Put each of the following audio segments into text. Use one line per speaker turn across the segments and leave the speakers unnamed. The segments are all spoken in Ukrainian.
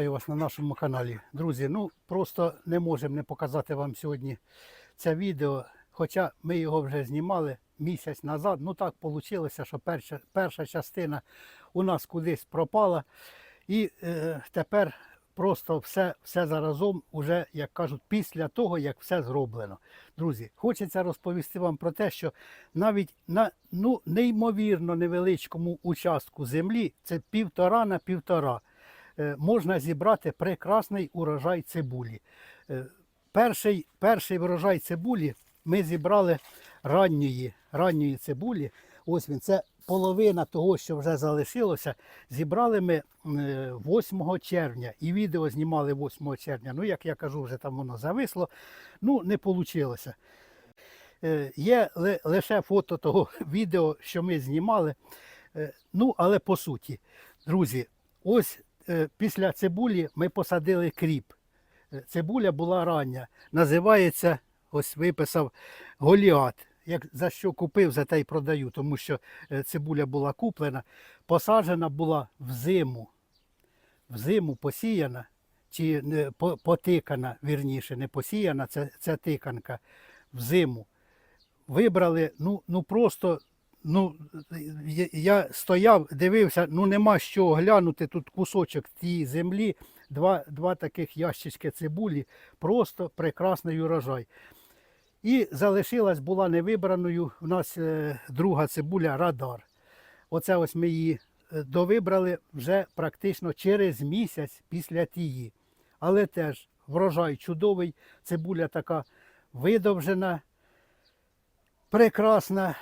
Вітаю вас на нашому каналі. Друзі, ну просто не можемо не показати вам сьогодні це відео. Хоча ми його вже знімали місяць назад. Ну так вийшло, що перша, перша частина у нас кудись пропала. І е, тепер просто все, все заразом, уже, як кажуть, після того, як все зроблено. Друзі, хочеться розповісти вам про те, що навіть на ну, неймовірно невеличкому участку землі, це півтора на півтора, можна зібрати прекрасний урожай цибулі. Е, Перший, перший врожай цибулі ми зібрали ранньої, ранньої цибулі. Ось він, це половина того, що вже залишилося. Зібрали ми е, 8 червня і відео знімали 8 червня. Ну, як я кажу, вже там воно зависло. Ну, не вийшло. Е, Є лише фото того відео, що ми знімали. Е, Ну, але по суті, друзі, ось е, після цибулі ми посадили кріп. Е, Цибуля була рання. Називається, ось виписав Голіат. Як за що купив, за те й продаю, тому що е, цибуля була куплена, посаджена була в зиму. В зиму посіяна, чи потикана, вірніше, не посіяна, це, це тиканка в зиму. Вибрали, ну, ну просто, ну, я- стояв, дивився, ну нема з чого глянути, тут кусочок тієї землі, два, два таких ящички цибулі, просто прекрасний урожай. І залишилась була невибраною у нас е, друга цибуля радар. Оце ось ми її е, довибрали вже практично через місяць після тії. Але теж врожай чудовий, цибуля така видовжена, прекрасна.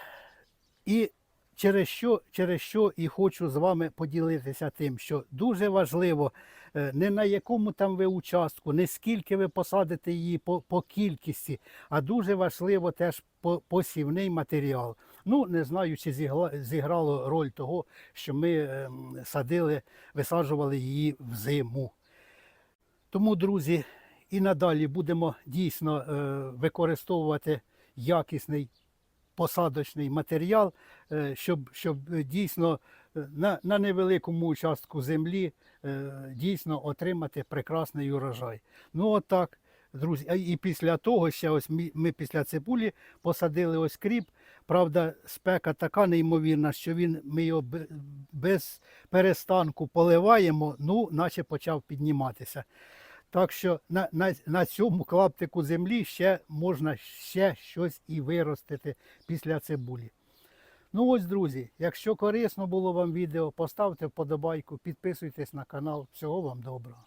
І через що, через що і хочу з вами поділитися тим, що дуже важливо е, не на якому там ви участку, не скільки ви посадите її по, по кількості, а дуже важливо теж посівний матеріал. Ну, не знаю, чи зіграло роль того, що ми ем, садили, висаджували її взиму. Тому, друзі, і надалі будемо дійсно е, використовувати якісний посадочний матеріал, е, щоб, щоб дійсно е, на, на невеликому участку землі е, дійсно отримати прекрасний урожай. Ну отак, друзі. І після того ще ось ми після цибулі посадили ось кріп. Правда, спека така неймовірна, що він, ми його без перестанку поливаємо, ну, наче почав підніматися. Так що на, на, на цьому клаптику землі ще можна ще щось і виростити після цибулі. Ну ось, друзі, якщо корисно було вам відео, поставте вподобайку, підписуйтесь на канал. Всього вам доброго.